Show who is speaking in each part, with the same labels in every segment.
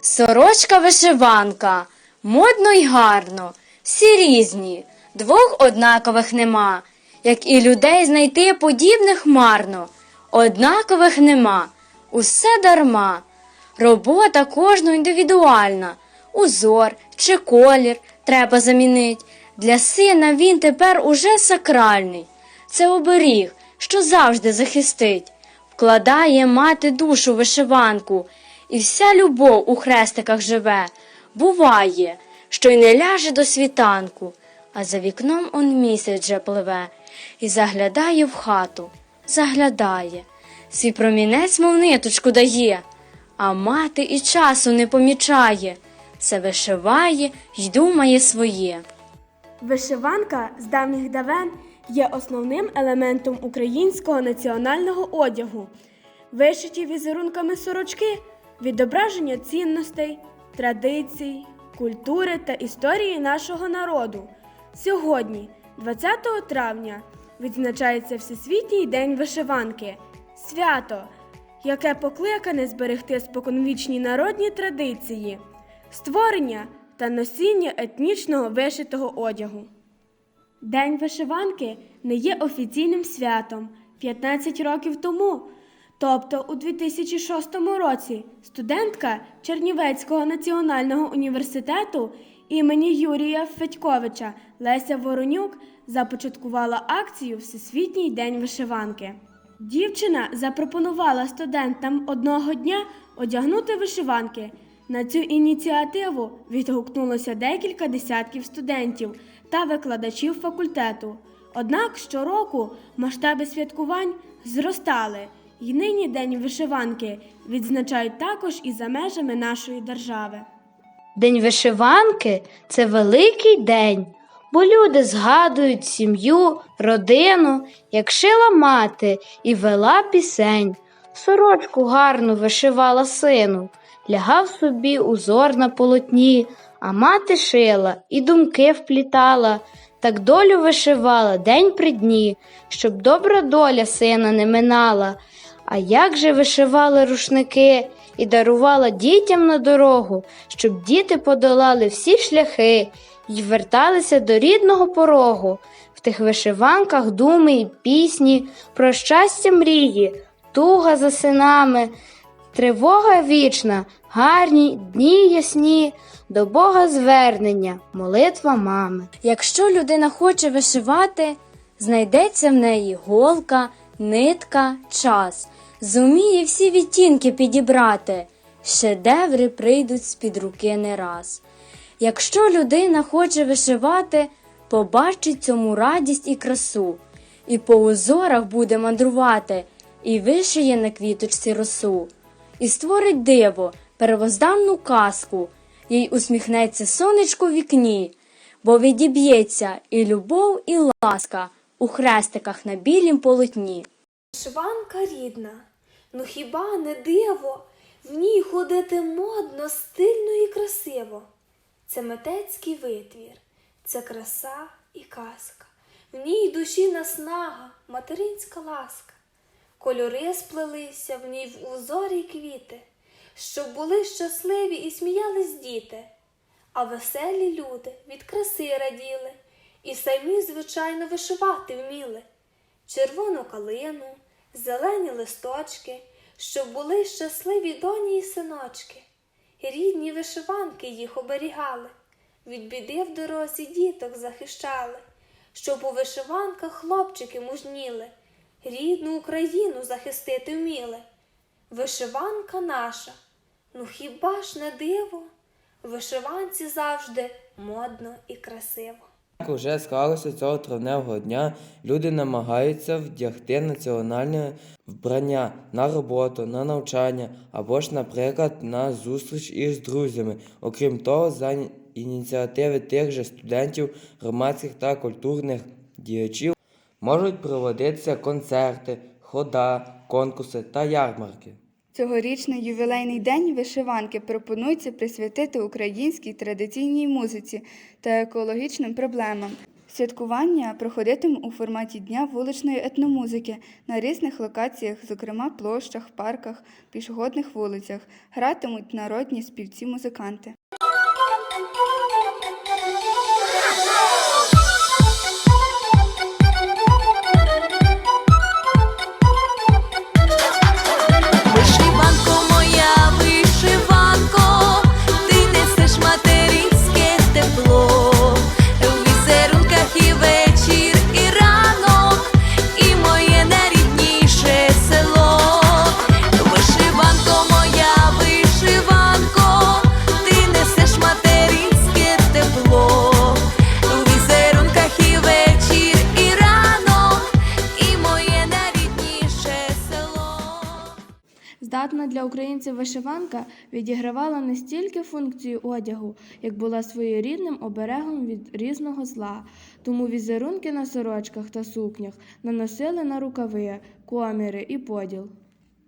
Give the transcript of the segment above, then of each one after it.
Speaker 1: Сорочка вишиванка, модно й гарно, всі різні, двох однакових нема, як і людей знайти подібних марно, однакових нема, усе дарма. Робота кожного індивідуальна, узор чи колір треба замінить. Для сина він тепер уже сакральний. Це оберіг, що завжди захистить. Вкладає мати душу вишиванку, і вся любов у хрестиках живе. Буває, що й не ляже до світанку, а за вікном он місяць же пливе, і заглядає в хату, заглядає, свій промінець, мов ниточку дає, а мати і часу не помічає, все вишиває й думає своє.
Speaker 2: Вишиванка з давніх давен є основним елементом українського національного одягу. Вишиті візерунками сорочки відображення цінностей, традицій, культури та історії нашого народу. Сьогодні, 20 травня, відзначається Всесвітній день вишиванки, свято, яке покликане зберегти споконвічні народні традиції, створення та носіння етнічного вишитого одягу. День вишиванки не є офіційним святом 15 років тому. Тобто у 2006 році студентка Чернівецького національного університету імені Юрія Федьковича Леся Воронюк започаткувала акцію Всесвітній день вишиванки. Дівчина запропонувала студентам одного дня одягнути вишиванки. На цю ініціативу відгукнулося декілька десятків студентів та викладачів факультету. Однак щороку масштаби святкувань зростали, і нині День вишиванки відзначають також і за межами нашої держави.
Speaker 1: День вишиванки це великий день, бо люди згадують сім'ю, родину, як шила мати і вела пісень. Сорочку гарну вишивала сину, лягав собі узор на полотні, а мати шила і думки вплітала, так долю вишивала день при дні, щоб добра доля сина не минала. А як же вишивали рушники і дарувала дітям на дорогу, щоб діти подолали всі шляхи й верталися до рідного порогу. В тих вишиванках думи й пісні, про щастя мрії, туга за синами, тривога вічна, гарні дні ясні, до Бога звернення, молитва мами. Якщо людина хоче вишивати, знайдеться в неї голка, нитка, час. Зуміє всі відтінки підібрати, шедеври прийдуть з-під руки не раз. Якщо людина хоче вишивати, побачить цьому радість і красу, і по узорах буде мандрувати, і вишиє на квіточці росу, і створить диво, первозданну казку, їй усміхнеться сонечко в вікні, бо відіб'ється і любов, і ласка у хрестиках на білім полотні.
Speaker 3: Вишиванка рідна, ну хіба не диво в ній ходити модно, стильно і красиво. Це митецький витвір, це краса і казка. В ній душі наснага, материнська ласка. Кольори сплелися в ній в узорі квіти, щоб були щасливі і сміялись діти, а веселі люди від краси раділи, і самі, звичайно, вишивати вміли червону калину, зелені листочки, щоб були щасливі доні й синочки. Рідні вишиванки їх оберігали, від біди в дорозі діток захищали, щоб у вишиванках хлопчики мужніли, рідну Україну захистити вміли. Вишиванка наша, ну хіба ж не диво? Вишиванці завжди модно і красиво.
Speaker 4: Як уже склалося цього травневого дня, люди намагаються вдягти національне вбрання на роботу, на навчання або ж, наприклад, на зустріч із друзями. Окрім того, за ініціативи тих же студентів, громадських та культурних діячів можуть проводитися концерти, хода, конкурси та ярмарки.
Speaker 5: Цьогорічний ювілейний день вишиванки пропонується присвятити українській традиційній музиці та екологічним проблемам.
Speaker 6: Святкування проходитиме у форматі Дня вуличної етномузики на різних локаціях, зокрема площах, парках, пішохідних вулицях. Гратимуть народні співці-музиканти.
Speaker 2: Для українців вишиванка відігравала не стільки функцію одягу, як була своєрідним оберегом від різного зла. Тому візерунки на сорочках та сукнях наносили на рукави, коміри і поділ.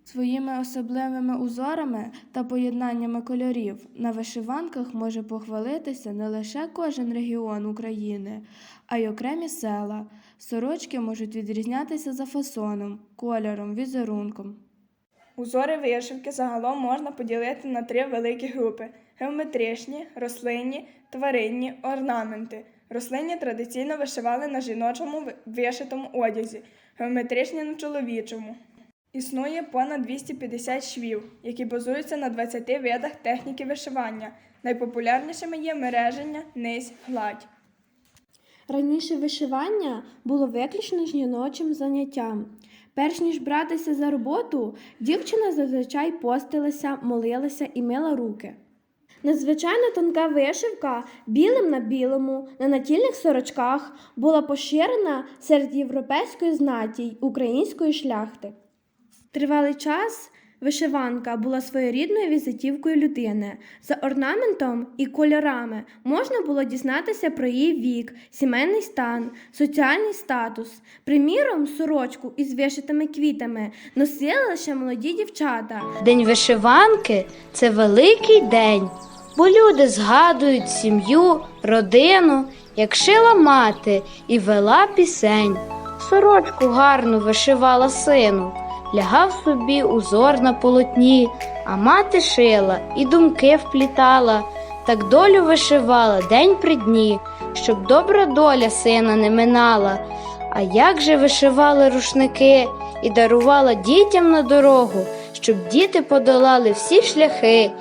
Speaker 2: Своїми особливими узорами та поєднаннями кольорів на вишиванках може похвалитися не лише кожен регіон України, а й окремі села. Сорочки можуть відрізнятися за фасоном, кольором, візерунком.
Speaker 7: Узори вишивки загалом можна поділити на три великі групи: геометричні, рослинні, тваринні, орнаменти. Рослинні традиційно вишивали на жіночому вишитому одязі, геометричні на чоловічому. Існує понад 250 швів, які базуються на 20 видах техніки вишивання. Найпопулярнішими є мереження, низь, гладь.
Speaker 2: Раніше вишивання було виключно жіночим заняттям. Перш ніж братися за роботу, дівчина зазвичай постилася, молилася і мила руки. Надзвичайно тонка вишивка білим на білому на натільних сорочках була поширена серед європейської знаті й української шляхти. Тривалий час вишиванка була своєрідною візитівкою людини. За орнаментом і кольорами можна було дізнатися про її вік, сімейний стан, соціальний статус. Приміром, сорочку із вишитими квітами носили лише молоді дівчата.
Speaker 8: День вишиванки це великий день, бо люди згадують сім'ю, родину, як шила мати і вела пісень. Сорочку гарну вишивала сину, лягав собі узор на полотні, а мати шила і думки вплітала, так долю вишивала день при дні, щоб добра доля сина не минала. А як же вишивали рушники і дарувала дітям на дорогу, щоб діти подолали всі шляхи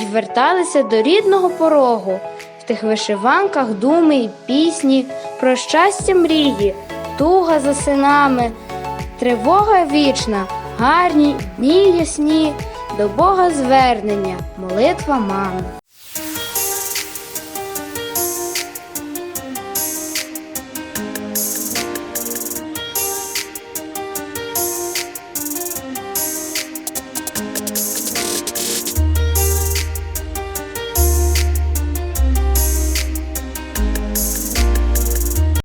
Speaker 8: і верталися до рідного порогу. В тих вишиванках думи й пісні, про щастя мрії, туга за синами, тривога вічна, гарні дні ясні, до Бога звернення, молитва мами.